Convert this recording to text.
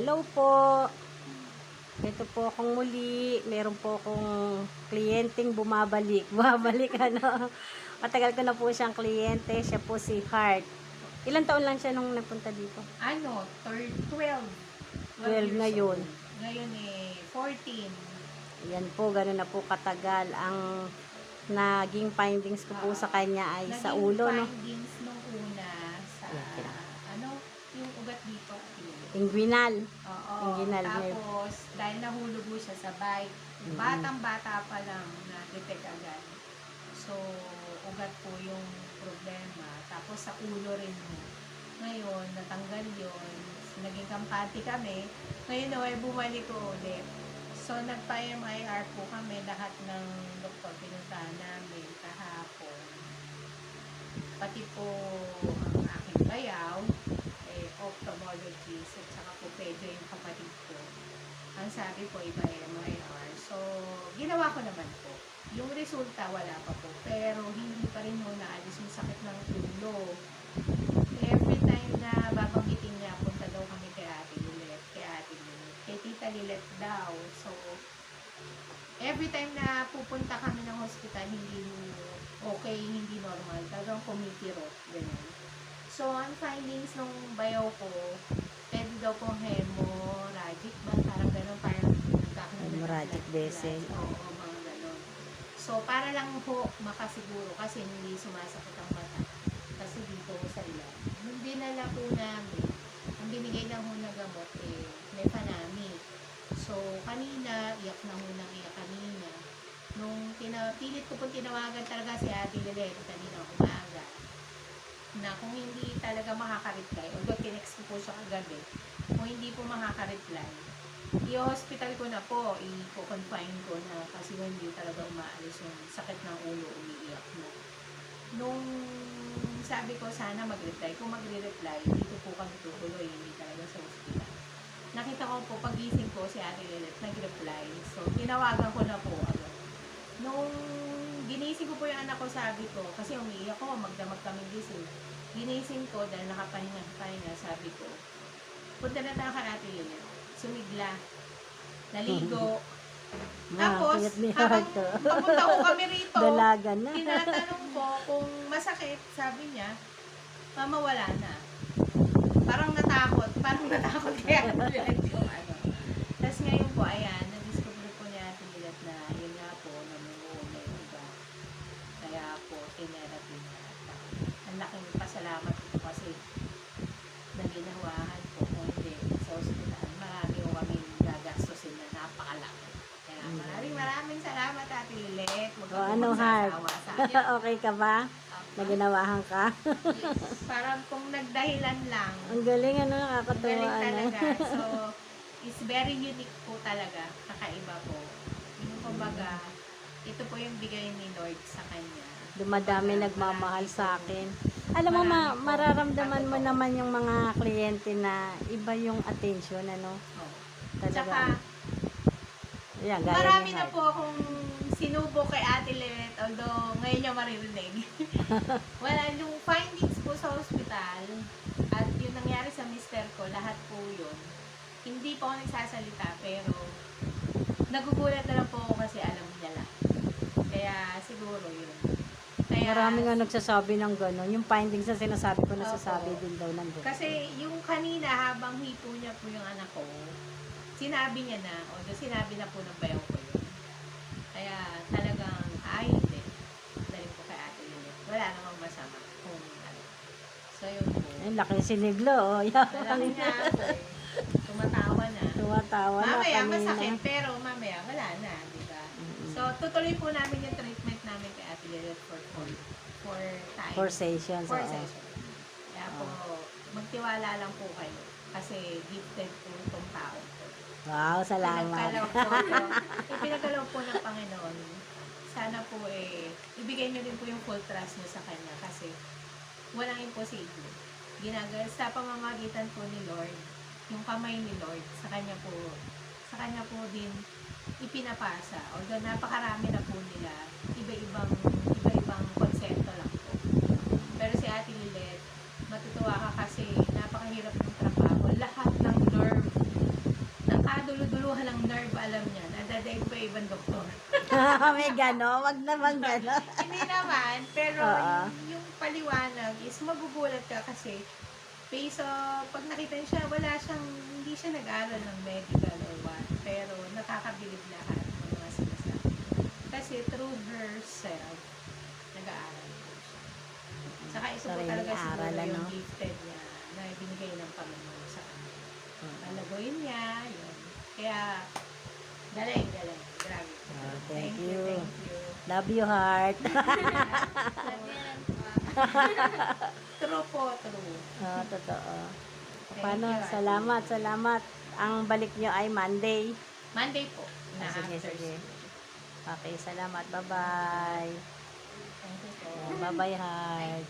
Hello po. Ito po akong muli. Meron po akong kliyenteng bumabalik. Bumabalik ano. Matagal ko na po siyang kliyente. Siya po si Heart. Ilan taon lang siya nung nagpunta dito? Ano, third, 12. 12 years ngayon. old. Ngayon eh, 14. Yan po, gano'n na po katagal. Ang naging findings ko po sa kanya ay sa Naging ulo, no? findings nung una sa, Yeah, kina- ano, yung ugat dito. Inguinal. Oo. Inguinal nerve. Tapos, dahil nahulog po siya sa bike, Mm. batang-bata pa lang na-detect agad. So, ugat po yung problema. Tapos, sa ulo rin mo. Ngayon, natanggal yun. Naging kampante kami. Ngayon, naway bumalik ko ulit. So, nagpa-MIR po kami. Lahat ng doktor pinuntahan namin kahapon. Pati po ang aking bayaw, ophthalmologist, at saka po Pedro yung kapatid ko. Ang sabi po, iba MIR. So, ginawa ko naman po. Yung resulta, wala pa po. Pero, hindi pa rin mo naalis yung sakit ng ulo. Every time na babanggitin niya, punta daw kami kay Ate Lilet, kay Ate Lilet, kay Tita Lilet daw. So, every time na pupunta kami ng hospital, hindi okay, hindi normal. Talagang kumitiro. Ganyan. So, ang findings ng bayaw ko, pwede daw pong hemorrhagic ba? Parang gano'n, parang nagkakaroon ng Hemorrhagic vessel. Oo, mga gano'n. So, para lang po makasiguro kasi hindi sumasakit ang mata. Kasi dito sa ilan. Nung dinala po namin, ang binigay lang ho na gamot eh, Lefanami. So, kanina, iyak na ho nang iyak kanina. Nung pinapilit ko po tinawagan talaga si Ate Lilet kanina umaga, na kung hindi talaga makaka-reply, although tinext ko po siya kagabi, kung hindi po makaka-reply, i-hospital ko na po, i-confine ko na kasi hindi talaga umaalis yung sakit ng ulo, umiiyak na. Nung sabi ko sana mag-reply, kung magre-reply, dito po kami tutuloy, hindi talaga sa hospital. Nakita ko po, pagising ko si Ate Lilet, nag-reply. So, tinawagan ko na po agad. Nung ginising ko po yung anak ko, sabi ko, kasi umiiyak ko, magdamag kami gising. Ginising ko dahil nakapahinga-pahinga, sabi ko, punta na tayo kay Ate Lilet. Sumigla. Naligo. Tapos, habang oh. papunta ko kami rito, Dalaga na. tinatanong ko kung masakit, sabi niya, mama wala na. Parang natakot, parang natakot kaya ano. Tapos ngayon po, ayan, na-discover po niya Ate Lilet na yun nga po, namumuo na yung iba. Kaya po, tinerapy niya. At, Ang laking pasalamat po kasi naginawahan po kung hindi sa ospital. Marami ko kami gagastusin na napakalaki. Kaya Mm. maraming maraming salamat Ate Lilet. Huwag O, ka po ano, Heart? magsasawa sa akin. okay ka ba? Naginawahan ka? Parang kung nagdahilan lang. Ang galing, ano, Ang nakakatawa. galing Ano. talaga. So, it's very unique po talaga. Kakaiba po. Yung kumbaga, ito po yung bigay ni Lord sa kanya. Dumadami Kumbaga, nagmamahal sa akin. Alam mo, ma, mararamdaman mo naman yung mga kliyente na iba yung attention, ano? Oh. Talaga. Tsaka, Yan, gaya marami na po akong sinubo kay Ate Lilet, although ngayon niya maririnig. Wala, yung findings po sa hospital, at yung nangyari sa mister ko, lahat po yun. Hindi po ako nagsasalita, pero nagugulat na lang po ako kasi alam niya lang. Kaya siguro yun. Kaya, Marami nga nagsasabi ng gano'n. Yung findings na sinasabi ko, nasasabi Opo. din daw ng gano'n. Kasi yung kanina habang hipo niya po yung anak ko, sinabi niya na, although sinabi na po ng bayaw ko yun. Kaya talagang, ay hindi. Dahil po kay Ate Lilit. Wala namang masama kung ano. So yun po. Ay, laki siniglo, oh. Malaki niya ako eh. Tumatawa na. Tumatawa na Mamaya kanina. masakit, pero mamaya wala na, di ba? Mm-mm. So, tutuloy po namin yung treatment namin kay Ate Lilit for for, for time. Four sessions, Four oo. sessions. Kaya po, magtiwala lang po kayo. Kasi gifted po itong tao po. Wow, salamat. Pinagkalaw po, ng Panginoon. Sana po eh, ibigay niyo din po yung full trust niyo sa Kanya kasi walang imposible. Ginagawa sa pamamagitan po ni Lord, yung kamay ni Lord, sa Kanya po, sa Kanya po din ipinapasa. Although napakarami na po nila, iba-ibang konsepto lang po. Pero si Ate Lilet, matutuwa ka kasi napakahirap ng trabaho. Lahat ng nerve dahil pa ibang doktor. May gano, wag naman gano. Hindi naman, pero Oo. yung, yung paliwanag is magugulat ka kasi based on, pag nakita niyo siya, wala siyang, hindi siya nag-aral ng medical or what, pero nakakabilib lahat ng mga sinasabi. Kasi through herself, nag-aaral po siya. Saka ito po Sariling talaga siguro aral, ano? yung gifted niya na binigay ng Panginoon sa kanya. Mm. Palagoyin niya, yun. Kaya, galing, galing. Grabe. Oh, thank you. Thank you. Love you, heart. True po, true. Oo, totoo. Thank Paano? you, Ate. Salamat, salamat. Ang balik nyo ay Monday. Monday po. Na Ah, sige, after sige. school. Okay, salamat. Bye-bye. Thank you po. Bye-bye, heart.